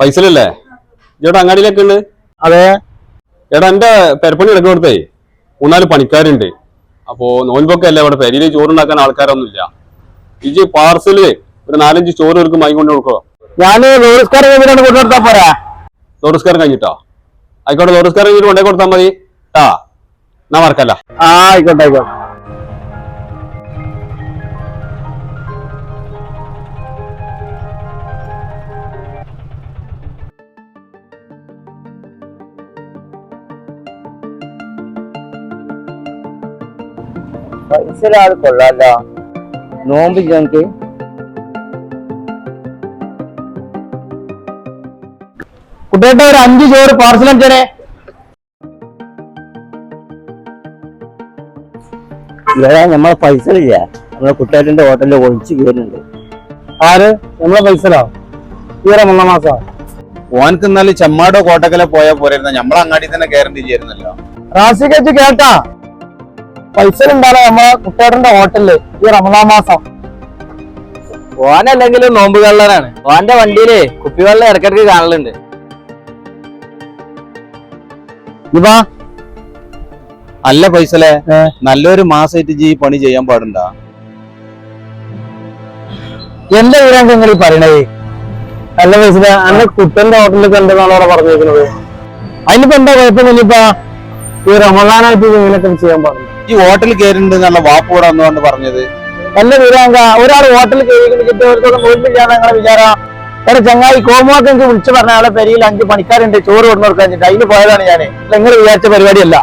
പൈസലല്ലേ? ചേട്ടാ അങ്ങാടിയിലൊക്കെ ഉണ്ട്? അതെ. എടാ എന്റെ പെരപ്പണി ഇടയ്ക്ക് കൊടുത്തേ മൂന്നാൽ പണിക്കാരുണ്ട്. അപ്പോ നോൻപൊക്കെ അല്ലേ ഇവിടെ പെരിയിൽ ചോറുണ്ടാക്കാൻ ആൾക്കാരൊന്നുമില്ല. ഇജ്ജ് പാർസൽ ഒരു നാലഞ്ച് ചോറ് ഒരുക്കും മൈ കൊണ്ട് കൊടുക്കോ. ഞാൻ ലോറിസ്കാരെ കൊണ്ടുകൊടുത്താ പോരാ? ലോറിസ്കാരം കഴിഞ്ഞിട്ടോ? ആയിക്കോട്ടെ ലോറിസ്കാരം കഴിഞ്ഞിട്ട് കൊണ്ടേ കൊടുത്താൽ മതി. ആ എന്നാ മറക്കല്ല. ആ ആയിക്കോട്ടെ ആയിക്കോട്ടെ. പൈസ ആൾ കൊള്ളാലോ. നോമ്പ് ഞങ്ങക്ക് കുട്ടിയുടെ ഒരു അഞ്ച് ചോറ് പാർസൽ അഞ്ചനെ ഇവിടെ നമ്മളെ പൈസ ഇല്ല? നമ്മളെ കുട്ടാറ്റിന്റെ ഹോട്ടലിൽ ഒളിച്ചു കയറുന്നുണ്ട്. ആര്? നമ്മളെ പൈസലോ? ഈ റമളാൻ മാസം? ഓനക്ക് ഇന്നാലും ചെമ്മാടോ കോട്ടക്കല പോയാൽ പോരായിരുന്നു നമ്മളെ അങ്ങാടി തന്നെ കയറേണ്ടി ചെയ്യുന്നല്ലോ റാസിക്കച്ച് കേട്ടാ പൈസ ഉണ്ടാലോ നമ്മളെ കുട്ടിയുടെ ഹോട്ടലിൽ ഈ റമദാൻ മാസം. ഓനല്ലെങ്കിലും നോമ്പ് കള്ളനാണ്. ഓന്റെ വണ്ടിയിൽ കുപ്പിവെള്ളം ഇടക്കിടക്ക് കാണലുണ്ട്. ഇവാ. അല്ല പൈസലെ നല്ലൊരു മാസമായിട്ട് ജി പണി ചെയ്യാൻ പാടുണ്ട? എന്റെ വിവരം നിങ്ങൾ ഈ പറയണേ അല്ല പൈസലെ അന്ന് കുട്ടന്റെ ഹോട്ടലിൽ കണ്ടെന്നാണ് അവിടെ പറഞ്ഞിരിക്കുന്നത്? അതിനിപ്പോ എന്താ കുഴപ്പമില്ല ഇപ്പൊ. ഈ റമദാനായിട്ട് ഇങ്ങനെയൊക്കെ ചെയ്യാൻ പാടില്ല. ഈ ഹോട്ടൽ കയറിണ്ട് എന്നുള്ള വാപ്പ് കൂടെ വന്നുകൊണ്ട് പറഞ്ഞത്. നല്ല വിവരങ്ക ഒരാൾ ഹോട്ടൽ ഞങ്ങളെ വിചാരം. എടാ ചങ്ങായി കോമാക്ക് എനിക്ക് വിളിച്ചു പറഞ്ഞ ആളെ പെരിയിൽ അഞ്ച് പണിക്കാരുണ്ട് ചോറ് കൊണ്ടു കൊടുക്കാൻ അതിന് പോയതാണ് ഞാൻ നിങ്ങൾ വിചാരിച്ച പരിപാടിയല്ല.